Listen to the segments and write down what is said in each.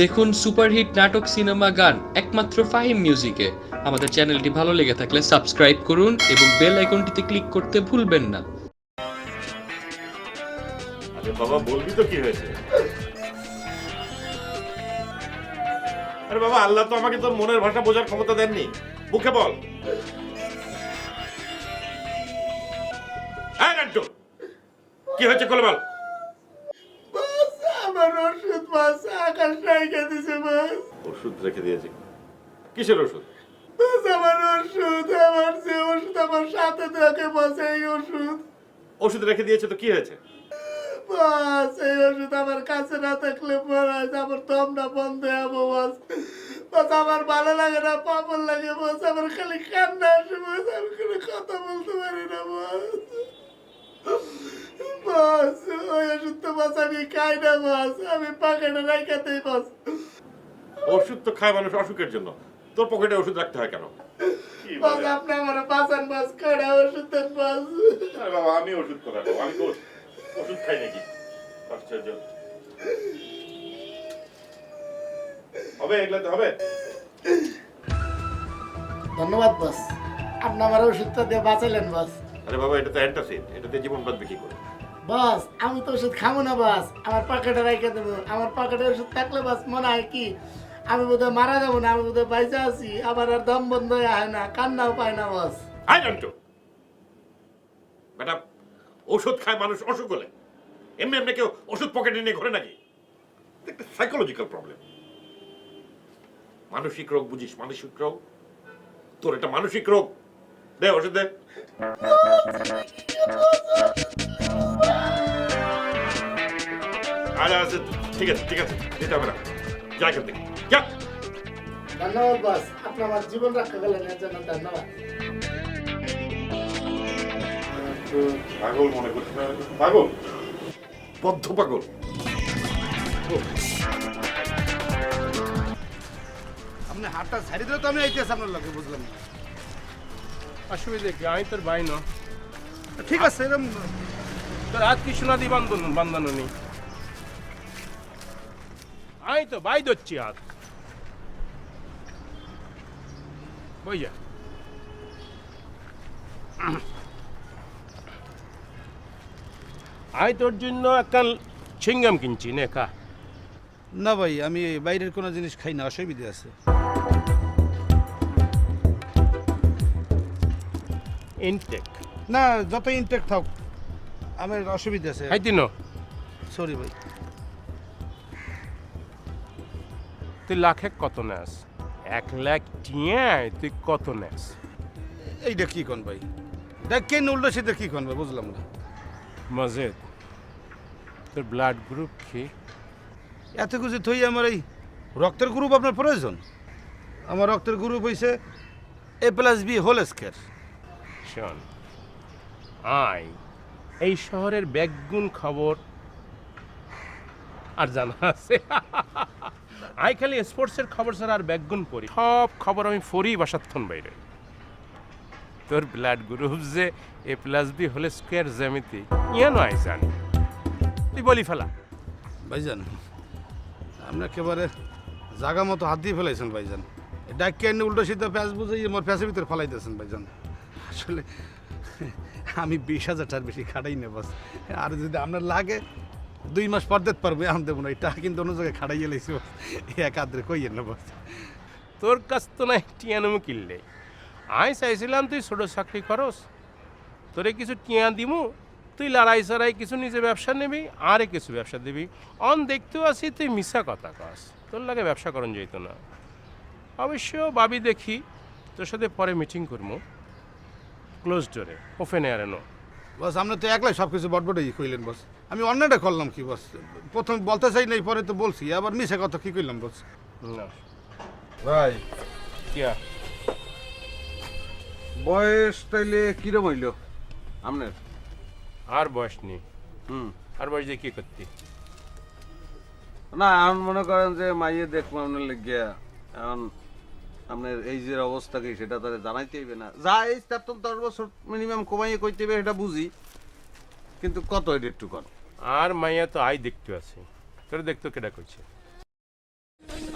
দেখুন সুপারহিট নাটক সিনেমা গান, একমাত্র ফাহিম মিউজিকে। আমাদের চ্যানেলটি ভালো লেগে থাকলে সাবস্ক্রাইব করুন এবং বেল আইকনটিতে ক্লিক করতে ভুলবেন না। আরে বাবা, বলবি তো কি হয়েছে? আরে বাবা, আল্লাহ তো আমাকে তোর মনের ভাষা বোঝার ক্ষমতা দেননি। মুখে বল। কি হয়েছে কোলে ওষুধ বাস আকাশ রেখে দিছে বাস ওষুধ রেখে দিয়েছি। কিসের ওষুধ? বাস আমার ওষুধ আমার যে ওষুধ আমার সাথে থাকে বাস এই ওষুধ। ওষুধ রেখে দিয়েছে তো কি হয়েছে? বাস এই ওষুধ আমার কাছে না থাকলে পড়ায় আমার দমটা বন্ধ হব বাস বাস আমার ভালো লাগে না পাপড় লাগে বাস আমার খালি কান্না আসে বাস আমি কোনো কথা বলতে পারি না বাস বাস ওই বাস আমি খাই না বাস আমি পাকেটে রাখাতেই বাস। ওষুধ তো খায় মানুষ অসুখের জন্য। তোর পকেটে ওষুধ রাখতে হয় কেন? বাস আপনি আমার বাসান বাস করে ওষুধ দেন বাস। আরে বাবা আমি ওষুধ কোথায় পাবো? আমি তো ওষুধ খাই নাকি? আশ্চর্য। হবে এগুলাতে হবে। ধন্যবাদ বাস আপনি আমার ওষুধটা দিয়ে বাঁচালেন বাস। আরে বাবা এটা তো অ্যান্টাসিড এটাতে জীবন বাঁচবে কি করে? বাস আমি তো ওষুধ খাব না বাস। আমার পকেটে রেখে দেবো। আমার পকেটে ওষুধ থাকলে বাস মনে হয় কি আমি বোধহয় মারা যাব না আমি বোধহয় বাইচা আছি। আবার আর দম বন্ধ হয়ে না কান্নাও পায় না বাস। হাই জানতো? বেটা ওষুধ খায় মানুষ অসুখ হলে। এমনি এমনি কেউ ওষুধ পকেটে নিয়ে ঘরে নাকি? একটা সাইকোলজিক্যাল প্রবলেম মানসিক রোগ বুঝিস মানসিক রোগ? তোর এটা মানসিক রোগ? দে ওষুধ দে আচ্ছা আচ্ছা ঠিক আছে ঠিক আছে দিতে হবে না যা থেকে যা ধন্যবাদ বাস আপনি আমার জীবন রক্ষা করলেন এর জন্য ধন্যবাদ। পাগল মনে করছি পাগল? বদ্ধ পাগল। আপনি হাতটা ছাড়ি দিলে তো আমি আইতেছি আপনার লগে বুঝলাম না অসুবিধা কি? আমি তোর ভাই ন। ঠিক আছে এরকম তোর কি সোনাদি বান্ধন বান্ধানো নেই। আমি তো ভাই ধরছি আমি তোর জন্য একটা ছিঙ্গাম কিনছি নে কা না ভাই আমি বাইরের কোনো জিনিস খাই না অসুবিধা আছে। ইনটেক না যত ইনটেক থাক আমার অসুবিধা আছে। খাইতি ন। সরি ভাই। তুই লাখে কত নেস? এক লাখ টিয়ায় তুই কত নেস? এইটা কি কোন ভাই? দেখ কেন উল্টো সিদ্ধা কি কোন ভাই বুঝলাম না। মজেদ তোর ব্লাড গ্রুপ কি? এত কিছু থই আমার এই রক্তের গ্রুপ আপনার প্রয়োজন? আমার রক্তের গ্রুপ হইছে A plus B whole square শোন আই এই শহরের ব্যাগুন খবর আর জানা আছে। আই খালি স্পোর্টসের খবর ছাড়া আর ব্যাগুন পড়ি। সব খবর আমি পড়ি বাসাক্ষণ বাইরে। তোর ব্লাড গ্রুপ যে এ প্লাস বি হলে স্কোয়ার জ্যামিতি। ইয়া নয় জানি। তুই বলি ফেলা। ভাইজান, আপনি একেবারে জাগা মতো হাত দিয়ে ফেলাইছেন ভাইজান। এনে উল্টো সিদ্ধা প্যাঁচ বুঝে আমার প্যাঁচের ভিতরে ফেলাইতেছেন ভাইজান। আসলে আমি বিশ হাজার বেশি খাটাই না, বাস। আর যদি আপনার লাগে, দুই মাস পর দিতে পারব, এখন দেবো না, এটা কিন্তু অন্য জায়গায় খাটাই বাস। এক আদ্রে কইয়েন না, বাস। তোর কাছ তো নাই টিয়ানুমু কিনলে। আমি চাইছিলাম তুই ছোট চাকরি করস, তোরে কিছু টিয়া দিমু, তুই লড়াই চড়াই কিছু নিজে ব্যবসা নিবি, আরে কিছু ব্যবসা দিবি। অন দেখতেও আছি, তুই মিশা কথা কস। তোর লাগে ব্যবসা করন যেত না। অবশ্য ভাবি দেখি, তোর সাথে পরে মিটিং করব ক্লোজ ডোরে ওপেন এয়ারে নো বাস আপনি তো একলাই সব কিছু বটবটেই কইলেন বাস। আমি অন্যটা করলাম কি বাস? প্রথম বলতে চাই নাই পরে তো বলছি। আবার মিশে কথা কি কইলাম বাস? না। ভাই। কিয়া? বয়স তাইলে কিরম হইল? আপনার আর বয়স নেই। হুম। আর বয়স দিয়ে কি করতি? না এখন মনে করেন যে মাইয়ে দেখব আপনার লেগিয়া। এখন আপনার এই যে অবস্থা কি সেটা তাহলে জানাইতে হইবে না। যা এই তার তো দশ বছর মিনিমাম কমাইয়ে কইতে হবে এটা বুঝি। কিন্তু কত এটা একটু কর আর মাইয়া তো আই দেখতে আছে। তোর দেখতো কেটা কইছে?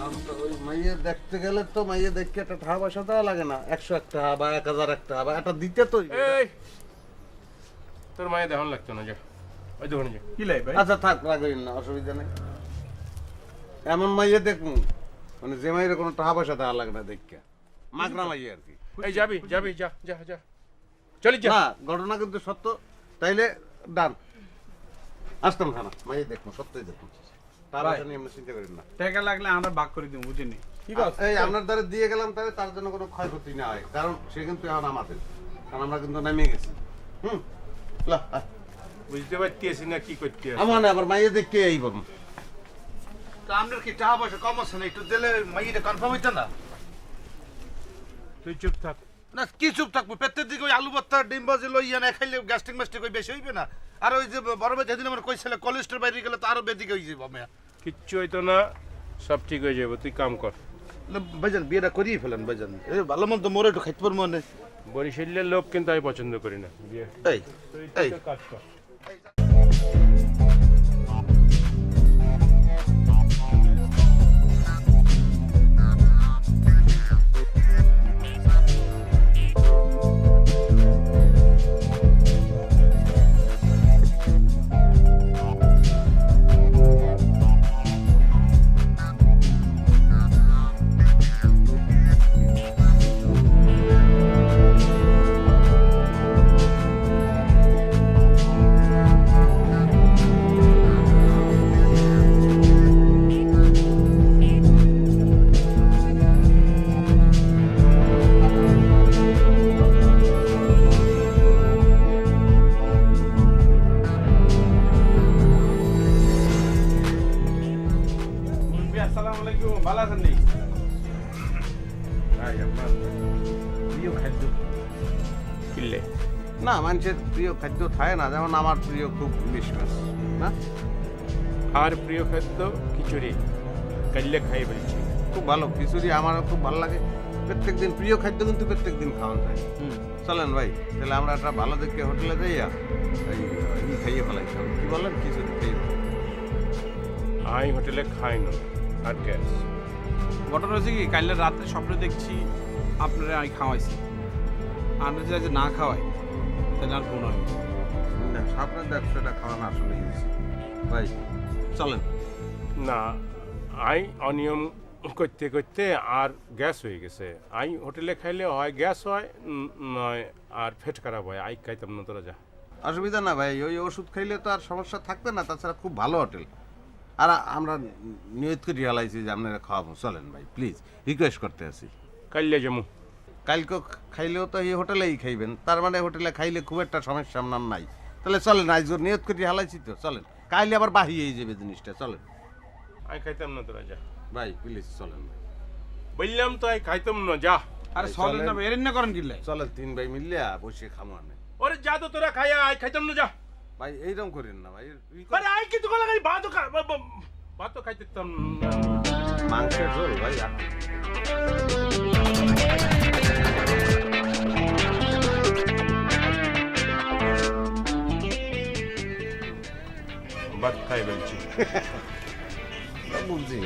আমি ওই মাইয়ে দেখতে গেলে তো মাইয়ে দেখতে একটা টাকা পয়সা দেওয়া লাগে না। একশো এক টাকা বা এক হাজার এক টাকা বা একটা দিতে তো এই! তোর মায়ে দেখন লাগতো না যা। ওই দোকানে যা। কি লাই ভাই? আচ্ছা থাক রাখবেন না অসুবিধা নেই। এমন মাইয়ে দেখুন মানে যে মাইয়ের কোনো টাকা পয়সা দেওয়া লাগে না দেখতে মাগনা মাইয়ে আর কি। এই যাবি যাবি যা যা যা। চলি যা। না ঘটনা কিন্তু সত্য। তাইলে ডান। আসতাম খানা। মাইয়ে দেখুন সত্যই দেখুন টাকা পয়সা নিয়ে আমরা চিন্তা করেন। না টাকা লাগলে আমরা ভাগ করে দিব বুঝিনি? এই আপনার দ্বারা দিয়ে গেলাম তাহলে তার জন্য কোনো ক্ষয়ক্ষতি না হয়। কারণ সে কিন্তু এখন আমাদের। কারণ আমরা কিন্তু নামিয়ে গেছি। হুম? লা, বুঝতে পারতেছি না কি করতে। আমার না আবার মাইয়ে দেখতে এই বলুন। তা আপনার কি টাকা পয়সা কম আছে না? একটু দিলে মাইয়েটা কনফার্ম হইতো না? তুই চুপ থাক। না কি চুপ থাকব? পেটের দিকে ওই আলু ভর্তা ডিম বাজি লইয়া না খাইলে গ্যাস্ট্রিক মাস্ট্রিক ওই বেশি হইবে না। আর ওই যে বড় ভাই যেদিন আমার কইছিল কোলেস্ট্রল বাইরে গেলে তো আরও বেদিকে হয়ে যাব আমি কিচ্ছু হইতো না সব ঠিক হয়ে যাবে তুই কাম কর। ভাইজান বিয়েটা করিয়ে ফেলেন ভাইজান। এই ভালো মন্দ মোরে একটু খাইতে পারব না বরিশালের লোক কিন্তু আমি পছন্দ করি না বিয়ে। এই। কাজ কর। আসসালামু আলাইকুম ভালো আছেন নি প্রিয় খাদ্য কিনলে? না মানুষের প্রিয় খাদ্য থাকে না যেমন আমার প্রিয় খুব ইলিশ মাছ না? আর প্রিয় খাদ্য খিচুড়ি কাল্লে খাই বলছি। খুব ভালো খিচুড়ি আমারও খুব ভালো লাগে। প্রত্যেক দিন প্রিয় খাদ্য কিন্তু প্রত্যেক দিন খাওয়ান যায়। চলেন ভাই তাহলে আমরা একটা ভালো দেখে হোটেলে যাইয়া এই ই খাইয়ে ফেলাই। কি বলেন? খিচুড়ি খাইয়ে। আই হোটেলে খাই না। আর গ্যাস ঘটনা হচ্ছে কি কালকে রাতে স্বপ্নে দেখছি আপনারা আমি খাওয়াইছি আমরা যদি না খাওয়াই তাহলে আর কোনো হবে না সামনের ব্যবসাটা খাওয়ানো আসলে ভাই চলেন। না আই অনিয়ম করতে করতে আর গ্যাস হয়ে গেছে। আই হোটেলে খাইলে হয় গ্যাস হয় নয় আর ফেট খারাপ হয়। আই খাইতাম না তোরা যা। অসুবিধা না ভাই ওই ওষুধ খাইলে তো আর সমস্যা থাকবে না তাছাড়া খুব ভালো হোটেল। আর আমরা নিয়ত করে রিয়ালাইছি যে আপনারা খাওয়াবো। চলেন ভাই প্লিজ রিকোয়েস্ট করতে আসি। কাইলে যাব কালকে খাইলেও তো এই হোটেলেই খাইবেন তার মানে হোটেলে খাইলে খুব একটা সমস্যা আপনার নাই। তাহলে চলেন আজ ওর নিয়ত করে হালাইছি তো চলেন। কাইলে আবার বাহিয়ে যাবে জিনিসটা চলেন। আই খাইতাম না তোরা যা ভাই প্লিজ চলেন ভাই। বললাম তো আই খাইতাম না যা। আরে সলেন না চলেন। এরেন না করেন কিনলে চলেন তিন ভাই মিললে বসে খামো ওরে যা তো তোরা খাইয়া আই খাইতাম না যা। ভাই এইরকম করেন না ভাই আরে আই কিন্তু কলা খাই ভাতও খা বা- ভাতও খাইতাম মাংসের ঝোল ভাই আর ভাত খাই বলছি। বুঝছি